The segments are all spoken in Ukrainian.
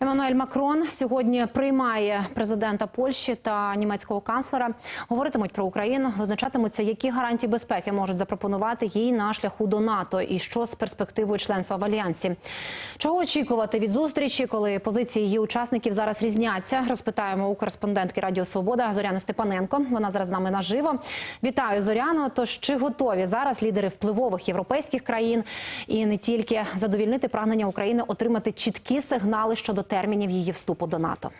Еммануель Макрон сьогодні приймає президента Польщі та німецького канцлера. Говоритимуть про Україну, визначатимуться, які гарантії безпеки можуть запропонувати їй на шляху до НАТО, і що з перспективою членства в альянсі. Чого очікувати від зустрічі, коли позиції її учасників зараз різняться? Розпитаємо у кореспондентки Радіо Свобода Зоряни Степаненко. Вона зараз з нами наживо. Вітаю Зоряно. Тож чи готові зараз лідери впливових європейських країн і не тільки задовільнити прагнення України отримати чіткі сигнали щодо термінів її вступу до НАТО?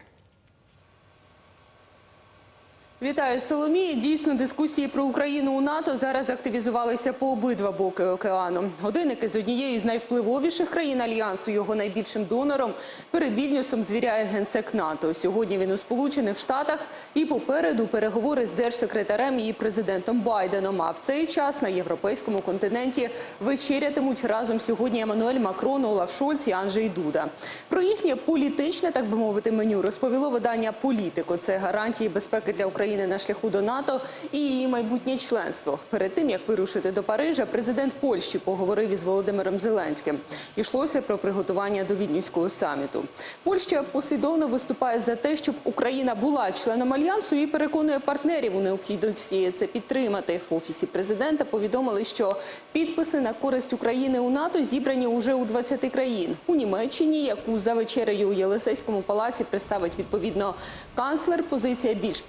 Вітаю Соломії. Дійсно, дискусії про Україну у НАТО зараз активізувалися по обидва боки океану. Годинники з однією з найвпливовіших країн альянсу, його найбільшим донором, перед Вільнюсом звіряє генсек НАТО. Сьогодні він у Сполучених Штатах і попереду переговори з держсекретарем і президентом Байденом. А в цей час на європейському континенті вечерятимуть разом сьогодні Еммануель Макрон, Олаф Шольц і Анджей Дуда. Про їхнє політичне, так би мовити, меню розповіло видання Політико. Це гарантії безпеки для України на шляху до НАТО і її майбутнє членство. Перед тим як вирушити до Парижа, президент Польщі поговорив із Володимиром Зеленським. Ішлося про приготування до віднівського саміту. Польща послідовно виступає за те, щоб Україна була членом альянсу і переконує партнерів у необхідності це підтримати. В офісі президента повідомили, що підписи на користь України у НАТО зібрані уже у 20 країн. У Німеччині, яку за вечерею у Єлисейському палаці представить відповідно канцлер, позиція більш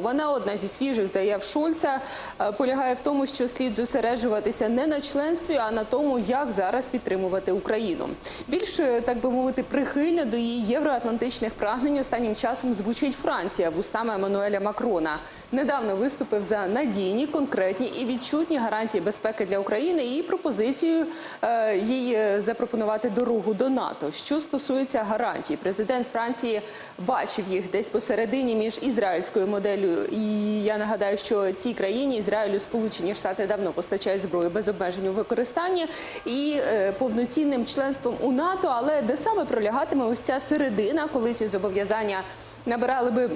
поміркована. Одна зі свіжих заяв Шольца е, полягає в тому, що слід зосереджуватися не на членстві, а на тому, як зараз підтримувати Україну. Більше так би мовити, прихильно до її євроатлантичних прагнень останнім часом звучить Франція вустами Еммануеля Макрона. Недавно виступив за надійні, конкретні і відчутні гарантії безпеки для України і пропозицію е, їй е, запропонувати дорогу до НАТО. Що стосується гарантій, президент Франції бачив їх десь посередині між ізраїльською моделлю. І я нагадаю, що цій країні Ізраїлю Сполучені Штати давно постачають зброю без обмежень у використанні і е, повноцінним членством у НАТО, але де саме пролягатиме ось ця середина, коли ці зобов'язання набирали би.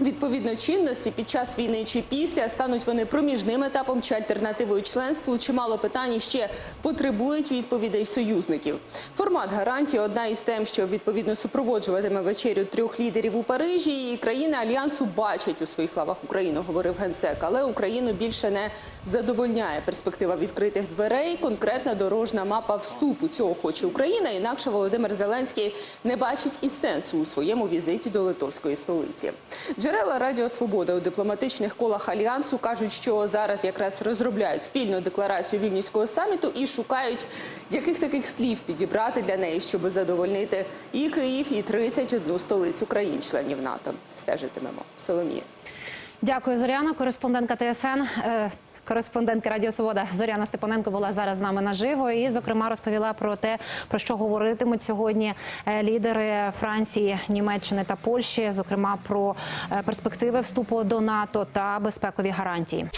Відповідно чинності під час війни чи після стануть вони проміжним етапом чи альтернативою членству. Чимало питань ще потребують відповідей союзників. Формат гарантії одна із тем, що відповідно супроводжуватиме вечерю трьох лідерів у Парижі. І країни альянсу бачать у своїх лавах Україну, говорив генсек. Але Україну більше не задовольняє перспектива відкритих дверей. Конкретна дорожна мапа вступу цього хоче Україна. Інакше Володимир Зеленський не бачить і сенсу у своєму візиті до литовської столиці. Джерела Радіо Свобода у дипломатичних колах альянсу кажуть, що зараз якраз розробляють спільну декларацію вільнюського саміту і шукають, яких таких слів підібрати для неї, щоб задовольнити і Київ, і 31 столицю країн-членів НАТО. Стежитимемо. Соломія. Дякую, Зоряна. Кореспондентка ТСН. Кореспондентка Радіо Свобода Зоряна Степаненко була зараз з нами наживо і, зокрема, розповіла про те, про що говоритимуть сьогодні е, лідери Франції, Німеччини та Польщі, зокрема про е, перспективи вступу до НАТО та безпекові гарантії.